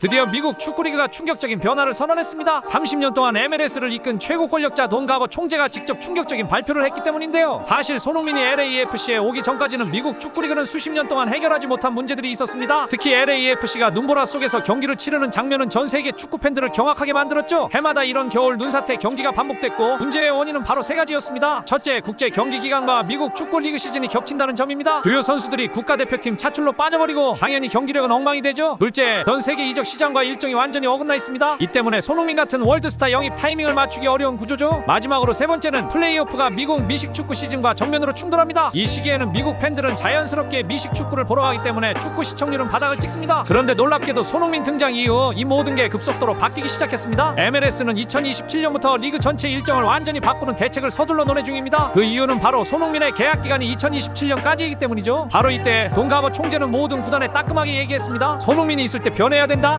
드디어 미국 축구리그가 충격적인 변화를 선언했습니다. 30년 동안 MLS를 이끈 최고 권력자 돈 가버 총재가 직접 충격적인 발표를 했기 때문인데요. 사실 손흥민이 LAFC에 오기 전까지는 미국 축구리그는 수십 년 동안 해결하지 못한 문제들이 있었습니다. 특히 LAFC가 눈보라 속에서 경기를 치르는 장면은 전 세계 축구 팬들을 경악하게 만들었죠. 해마다 이런 겨울 눈사태 경기가 반복됐고 문제의 원인은 바로 세 가지였습니다. 첫째, 국제 경기 기간과 미국 축구 리그 시즌이 겹친다는 점입니다. 주요 선수들이 국가대표팀 차출로 빠져버리고 당연히 경기력은 엉망이 되죠. 둘째, 전 세계 이적 시장과 일정이 완전히 어긋나 있습니다. 이 때문에 손흥민 같은 월드스타 영입 타이밍을 맞추기 어려운 구조죠. 마지막으로 세 번째는 플레이오프가 미국 미식 축구 시즌과 정면으로 충돌합니다. 이 시기에는 미국 팬들은 자연스럽게 미식 축구를 보러 가기 때문에 축구 시청률은 바닥을 찍습니다. 그런데 놀랍게도 손흥민 등장 이후 이 모든 게 급속도로 바뀌기 시작했습니다. MLS는 2027년부터 리그 전체 일정을 완전히 바꾸는 대책을 서둘러 논의 중입니다. 그 이유는 바로 손흥민의 계약 기간이 2027년까지이기 때문이죠. 바로 이때 돈가버 총재는 모든 구단에 따끔하게 얘기했습니다. 손흥민이 있을 때 변해야 된다.